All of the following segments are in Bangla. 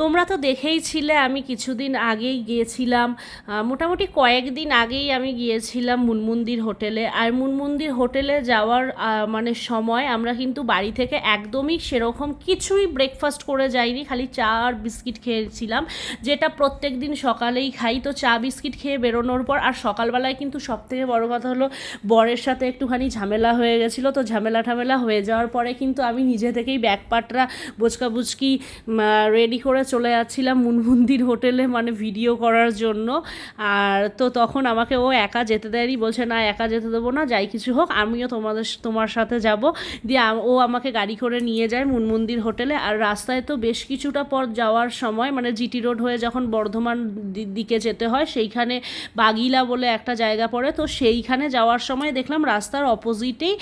তোমরা তো দেখেই ছিলে আমি কিছুদিন আগেই গিয়েছিলাম মোটামুটি কয়েকদিন আগেই আমি গিয়েছিলাম মুনমুন্দির হোটেলে। আর মুনমুন্দির হোটেলে যাওয়ার মানে সময় আমরা কিন্তু বাড়ি থেকে একদমই সেরকম কিছুই ব্রেকফাস্ট করে যাইনি, খালি চা আর বিস্কিট খেয়েছিলাম, যেটা প্রত্যেক দিন সকালেই খাই। তো চা, বিস্কিট খেয়ে বেরোনোর পর, আর সকালবেলায় কিন্তু সবথেকে বড় কথা হলো বরের সাথে একটুখানি ঝামেলা হয়ে গেছিল, তো ঝামেলা ঠামেলা হয়ে যাওয়ার পরে কিন্তু আমি নিজে থেকেই ব্যাগপাটরা বুচকা বুচকি রেডি করে চলে যাচ্ছিলাম মুনমুন্দির হোটেলে মানে ভিডিও করার জন্য। আর তো তখন আমাকে ও একা যেতে দেয়নি, বলছে, না, একা যেতে দেবো না, যাই কিছু হোক, আমিও তোমাদের, তোমার সাথে যাব। দিয়ে ও আমাকে গাড়ি করে নিয়ে যায় মুনমুন্দির হোটেলে। আর রাস্তায় তো বেশ কিছুটা পর যাওয়ার সময় মানে জিটি রোড হয়ে যখন বর্ধমান দিকে যেতে হয়, সেইখানে বাগিলা বলে একটা জায়গা পড়ে। তো সেইখানে যাওয়ার সময় দেখলাম রাস্তার অপোজিটেই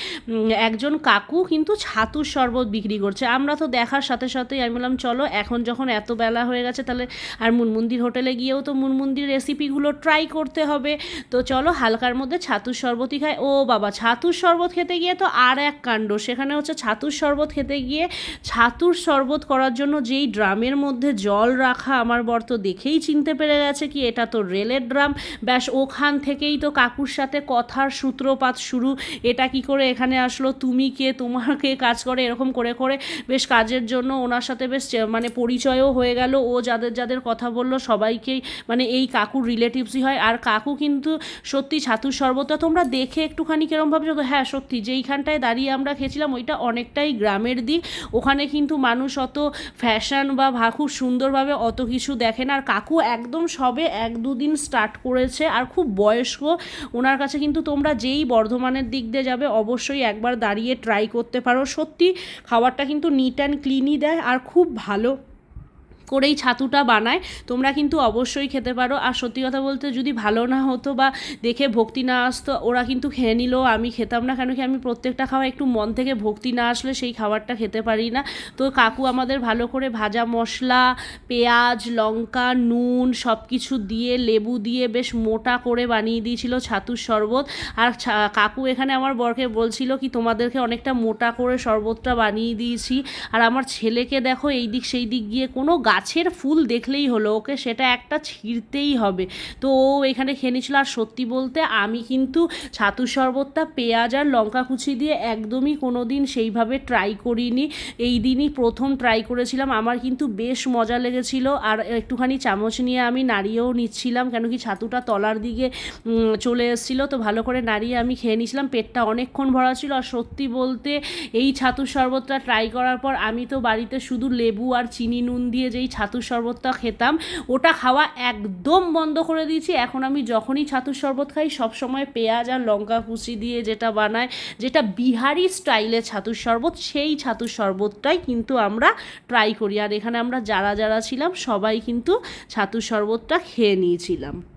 একজন কাকু কিন্তু ছাতুর শরবত বিক্রি করছে। আমরা তো দেখার সাথে সাথেই আমি বললাম, চলো, এখন যখন এত বেলা হয়ে গেছে, তাহলে আর মুনমুন্দির হোটেলে গিয়েও তো মুনমুন্দির রেসিপিগুলো ট্রাই করতে হবে। তো চলো হালকার মধ্যে ছাতুর শরবতই খাই। ও বাবা, ছাতুর শরবত খেতে গিয়ে তো আর এক কাণ্ড। সেখানে হচ্ছে ছাতুর শরবত খেতে গিয়ে ছাতুর শরবত করার জন্য যেই ড্রামের মধ্যে জল রাখা আমার বর তো দেখেই চিনতে পেরে গেছে কি এটা তো রেলের ড্রাম। ব্যাস, ওখান থেকেই তো কাকুর সাথে কথার সূত্রপাত শুরু। এটা কি করে এখানে আসলো? তুমি কে? তোমার কে কাজ করে? এরকম করে করে বেশ কাজের জন্য ওনার সাথে বেশ মানে পরিচয়ও হয়ে গেল, ও যাদের যাদের কথা বলল সবাইকেই মানে এই কাকুর রিলেটিভসই হয়। আর কাকু কিন্তু সত্যি ছাতুর শরবতটা তোমরা দেখে একটুখানি কিরম ভাবছ হ্যাঁ সত্যি যেইখানটায় দাঁড়িয়ে আমরা খেয়েছিলাম ওইটা অনেকটাই গ্রামের দিক। ওখানে কিন্তু মানুষ অত ফ্যাশন বা খুব সুন্দরভাবে অত কিছু দেখে না। আর কাকু একদম সবে এক দুদিন স্টার্ট করেছে আর খুব বয়স্ক। ওনার কাছে কিন্তু তোমরা যেই বর্ধমানের দিক দিয়ে যাবে অবশ্যই একবার দাঁড়িয়ে ট্রাই করতে পারো। সত্যি খাবারটা কিন্তু নিট অ্যান্ড ক্লিনই দেয় আর খুব ভালো। করেই ছাতুটা বানায়। তোমরা কিন্তু অবশ্যই খেতে পারো। আর সত্যি কথা বলতে যদি ভালো না হতো বা দেখে ভক্তি না আসতো, ওরা কিন্তু খেয়ে নিলেও আমি খেতাম না। কেন কি আমি প্রত্যেকটা খাওয়া একটু মন থেকে ভক্তি না আসলে সেই খাবারটা খেতে পারি না। তো কাকু আমাদের ভালো করে ভাজা মশলা, পেঁয়াজ, লঙ্কা, নুন সব কিছু দিয়ে, লেবু দিয়ে বেশ মোটা করে বানিয়ে দিয়েছিল ছাতুর শরবত। আর কাকু এখানে আমার বরকে বলছিল কি, তোমাদেরকে অনেকটা মোটা করে শরবতটা বানিয়ে দিয়েছি। আর আমার ছেলেকে দেখো, এই দিক সেই দিক গিয়ে কোনো গাছের ফুল দেখলেই হলো ওকে, সেটা একটা ছিঁড়তেই হবে। তো ও এখানে খেয়ে নিচ্ছিল আর সত্যি বলতে আমি কিন্তু ছাতুর শরবতটা, পেঁয়াজ আর লঙ্কা কুচি দিয়ে একদমই কোনো দিন সেইভাবে ট্রাই করিনি। এই দিনই প্রথম ট্রাই করেছিলাম। আমার কিন্তু বেশ মজা লেগেছিল। আর একটুখানি চামচ নিয়ে আমি নাড়িয়েও নিচ্ছিলাম, কেন কি ছাতুটা তলার দিকে চলে এসেছিল। তো ভালো করে নাড়িয়ে আমি খেয়ে নিয়েছিলাম। পেটটা অনেকক্ষণ ভরা ছিল। আর সত্যি বলতে এই ছাতুর শরবতটা ট্রাই করার পর আমি তো বাড়িতে শুধু লেবু আর চিনি নুন দিয়ে যেই ছাতুর শরবতটা খেতাম। ওটা খাওয়া একদম বন্ধ করে দিয়েছি। এখন আমি যখনই ছাতুর শরবত খাই সবসময় পেঁয়াজ আর লঙ্কা কুচি দিয়ে যেটা বানায় যেটা বিহারি স্টাইলে ছাতুর শরবত, সেই ছাতুর শরবতটাই কিন্তু আমরা ট্রাই করি। আর এখানে আমরা যারা যারা ছিলাম, সবাই কিন্তু ছাতুর শরবতটা খেয়ে নিয়েছিলাম।